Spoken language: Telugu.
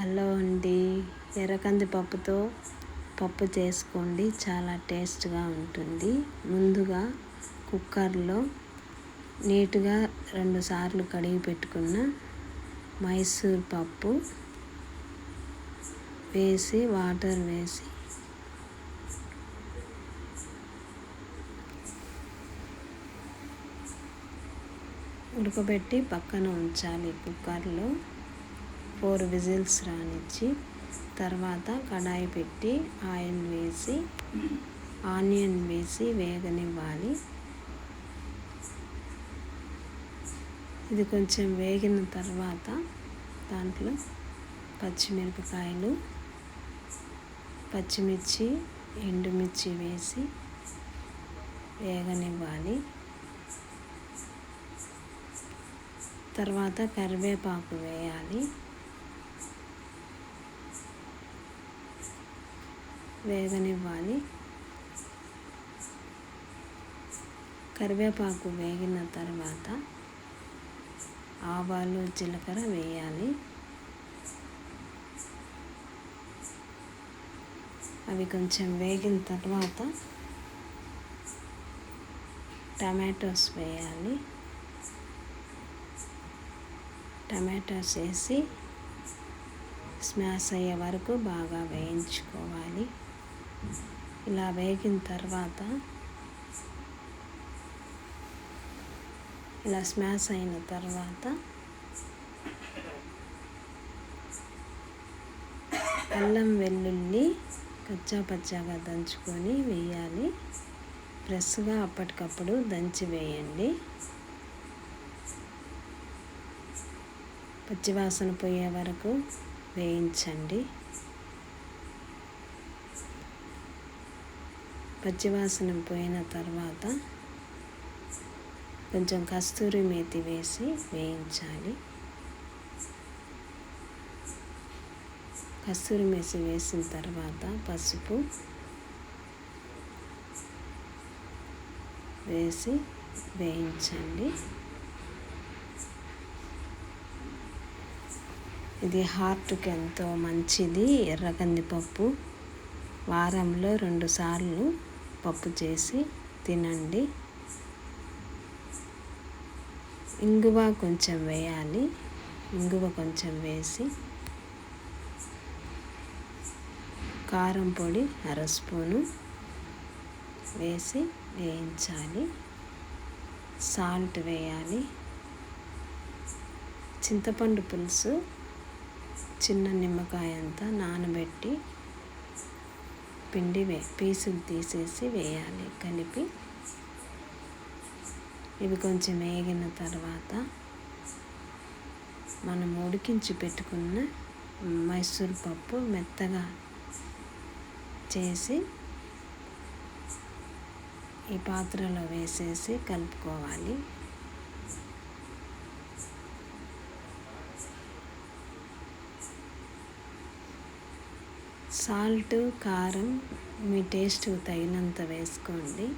హలో అండి. ఎర్రకంది పప్పుతో పప్పు చేసుకోండి. చాలా టేస్ట్గా ఉంటుంది. ముందుగా కుక్కర్లో నీట్గా రెండుసార్లు కడిగి పెట్టుకున్న మైసూర్ పప్పు వేసి వాటర్ వేసి ఉడకబెట్టి పక్కన ఉంచాలి కుక్కర్లో. ఫోర్ విజిల్స్ రానిచ్చి తర్వాత కడాయి పెట్టి ఆయిల్ వేసి ఆనియన్ వేసి వేగనివ్వాలి. ఇది కొంచెం వేగిన తర్వాత దాంట్లో పచ్చిమిరపకాయలు పచ్చిమిర్చి ఎండుమిర్చి వేసి వేగనివ్వాలి. తర్వాత కరివేపాకు వేయాలి. వేగనివ్వాలి. కరివేపాకు వేగిన తర్వాత ఆవాలు జీలకర్ర వేయాలి. అవి కొంచెం వేగిన తర్వాత టమాటోస్ వేయాలి. టమాటోస్ వేసి స్మాష్ అయ్యే వరకు బాగా వేయించుకోవాలి. ఇలా వేగిన తర్వాత ఇలా స్మాష్ అయిన తర్వాత అల్లం వెల్లుల్లి కచ్చా పచ్చాగా దంచుకొని వేయాలి. ఫ్రెష్గా అప్పటికప్పుడు దంచి వేయండి. పచ్చివాసన పోయే వరకు వేయించండి. పచ్చివాసన పోయిన తర్వాత కొంచెం కస్తూరి మేతి వేసి వేయించాలి. కస్తూరి మేసి వేసిన తర్వాత పసుపు వేసి వేయించండి. ఇది హార్ట్కి ఎంతో మంచిది. ఎర్ర కందిపప్పు వారంలో రెండుసార్లు పప్పు చేసి తినండి. ఇంగువ కొంచెం వేయాలి. ఇంగువ కొంచెం వేసి కారం పొడి అర స్పూను వేసి వేయించాలి. సాల్ట్ వేయాలి. చింతపండు పులుసు చిన్న నిమ్మకాయ అంతా నానబెట్టి పిండి వే పీసులు తీసేసి వేయాలి. కలిపి ఇవి కొంచెం వేగిన తర్వాత మనం ఉడికించి పెట్టుకున్న మైసూర్ పప్పు మెత్తగా చేసి ఈ పాత్రలో వేసేసి కలుపుకోవాలి. సాల్ట్ కారం మీ టేస్ట్ తగినంత వేసుకోండి.